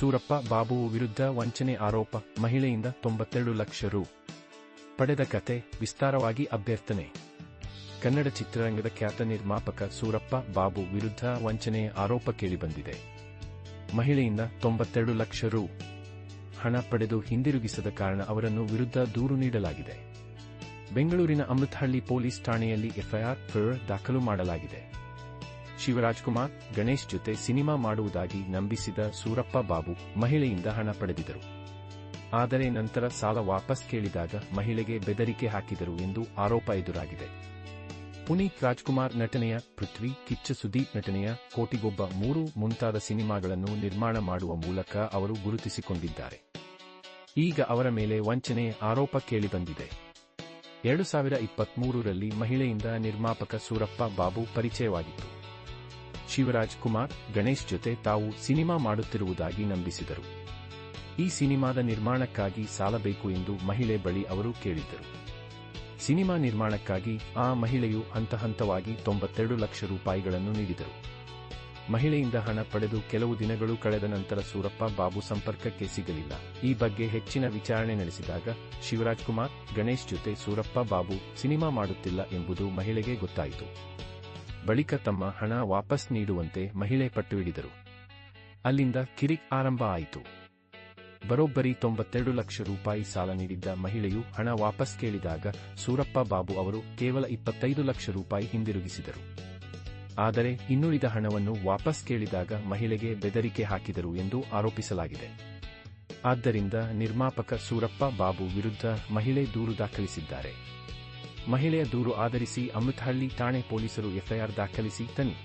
ಸೂರಪ್ಪ ಬಾಬು ವಿರುದ್ಧ ವಂಚನೆ ಆರೋಪ, ಮಹಿಳೆಯಿಂದ ತೊಂಬತ್ತೆರಡು ಲಕ್ಷ ರು. ಪಡೆದ ಕತೆ, ವಿಸ್ತಾರವಾಗಿ ಅಭ್ಯರ್ಥನೆ. ಕನ್ನಡ ಚಿತ್ರರಂಗದ ಖ್ಯಾತ ನಿರ್ಮಾಪಕ ಸೂರಪ್ಪ ಬಾಬು ವಿರುದ್ಧ ವಂಚನೆಯ ಆರೋಪ ಕೇಳಿಬಂದಿದೆ. ಮಹಿಳೆಯಿಂದ ತೊಂಬತ್ತೆರಡು ಲಕ್ಷ ರು. ಹಣ ಪಡೆದು ಹಿಂದಿರುಗಿಸದ ಕಾರಣ ಅವರನ್ನು ವಿರುದ್ಧ ದೂರು ನೀಡಲಾಗಿದೆ. ಬೆಂಗಳೂರಿನ ಅಮೃತಹಳ್ಳಿ ಪೊಲೀಸ್ ಠಾಣೆಯಲ್ಲಿ ಎಫ್ಐಆರ್ ದಾಖಲು ಮಾಡಲಾಗಿದೆ. ಶಿವರಾಜ್ ಕುಮಾರ್ ಗಣೇಶ್ ಜೊತೆ ಸಿನಿಮಾ ಮಾಡುವುದಾಗಿ ನಂಬಿಸಿದ ಸೂರಪ್ಪ ಬಾಬು ಮಹಿಳೆಯಿಂದ ಹಣ ಪಡೆದಿದ್ದರು. ಆದರೆ ನಂತರ ಸಾಲ ವಾಪಸ್ ಕೇಳಿದಾಗ ಮಹಿಳೆಗೆ ಬೆದರಿಕೆ ಹಾಕಿದರು ಎಂದು ಆರೋಪ ಎದುರಾಗಿದೆ. ಪುನೀತ್ ರಾಜ್ಕುಮಾರ್ ನಟನೆಯ ಪೃಥ್ವಿ, ಕಿಚ್ಚ ಸುದೀಪ್ ನಟನೆಯ ಕೋಟಿಗೊಬ್ಬ ಮೂರು ಮುಂತಾದ ಸಿನಿಮಾಗಳನ್ನು ನಿರ್ಮಾಣ ಮಾಡುವ ಮೂಲಕ ಅವರು ಗುರುತಿಸಿಕೊಂಡಿದ್ದಾರೆ. ಈಗ ಅವರ ಮೇಲೆ ವಂಚನೆ ಆರೋಪ ಕೇಳಿಬಂದಿದೆ. ಎರಡು ಸಾವಿರ ಇಪ್ಪತ್ಮೂರರಲ್ಲಿ ಮಹಿಳೆಯಿಂದ ನಿರ್ಮಾಪಕ ಸೂರಪ್ಪ ಬಾಬು ಪರಿಚಯವಾಗಿತ್ತು. ಶಿವರಾಜ್ ಕುಮಾರ್ ಗಣೇಶ್ ಜೊತೆ ತಾವು ಸಿನಿಮಾ ಮಾಡುತ್ತಿರುವುದಾಗಿ ನಂಬಿಸಿದರು. ಈ ಸಿನಿಮಾದ ನಿರ್ಮಾಣಕ್ಕಾಗಿ ಸಾಲ ಬೇಕು ಎಂದು ಮಹಿಳೆ ಬಳಿ ಅವರು ಕೇಳಿದ್ದರು. ಸಿನಿಮಾ ನಿರ್ಮಾಣಕ್ಕಾಗಿ ಆ ಮಹಿಳೆಯು ಹಂತ ಹಂತವಾಗಿ ತೊಂಬತ್ತೆರಡು ಲಕ್ಷ ರೂಪಾಯಿಗಳನ್ನು ನೀಡಿದರು. ಮಹಿಳೆಯಿಂದ ಹಣ ಪಡೆದು ಕೆಲವು ದಿನಗಳು ಕಳೆದ ನಂತರ ಸೂರಪ್ಪ ಬಾಬು ಸಂಪರ್ಕಕ್ಕೆ ಸಿಗಲಿಲ್ಲ. ಈ ಬಗ್ಗೆ ಹೆಚ್ಚಿನ ವಿಚಾರಣೆ ನಡೆಸಿದಾಗ ಶಿವರಾಜ್ ಕುಮಾರ್ ಗಣೇಶ್ ಜೊತೆ ಸೂರಪ್ಪ ಬಾಬು ಸಿನಿಮಾ ಮಾಡುತ್ತಿಲ್ಲ ಎಂಬುದು ಮಹಿಳೆಗೆ ಗೊತ್ತಾಯಿತು. ಬಳಿಕ ತಮ್ಮ ಹಣ ವಾಪಸ್ ನೀಡುವಂತೆ ಮಹಿಳೆ ಪಟ್ಟು ಹಿಡಿದರು ಅಲ್ಲಿಂದ ಕಿರಿಕ್ ಆರಂಭ ಆಯಿತು. ಬರೋಬ್ಬರಿ ತೊಂಬತ್ತೆರಡು ಲಕ್ಷ ರೂಪಾಯಿ ಸಾಲ ನೀಡಿದ್ದ ಮಹಿಳೆಯು ಹಣ ವಾಪಸ್ ಕೇಳಿದಾಗ ಸೂರಪ್ಪ ಬಾಬು ಅವರು ಕೇವಲ ಇಪ್ಪತ್ತೈದು ಲಕ್ಷ ರೂಪಾಯಿ ಹಿಂದಿರುಗಿಸಿದರು. ಆದರೆ ಇನ್ನುಳಿದ ಹಣವನ್ನು ವಾಪಸ್ ಕೇಳಿದಾಗ ಮಹಿಳೆಗೆ ಬೆದರಿಕೆ ಹಾಕಿದರು ಎಂದು ಆರೋಪಿಸಲಾಗಿದೆ. ಆದ್ದರಿಂದ ನಿರ್ಮಾಪಕ ಸೂರಪ್ಪ ಬಾಬು ವಿರುದ್ಧ ಮಹಿಳೆ ದೂರು ದಾಖಲಿಸಿದ್ದಾರೆ. ಮಹಿಳೆಯ ದೂರು ಆಧರಿಸಿ ಅಮೃತಹಳ್ಳಿ ಠಾಣೆ ಪೊಲೀಸರು ಎಫ್ಐಆರ್ ದಾಖಲಿಸಿ ತನ್ನಿ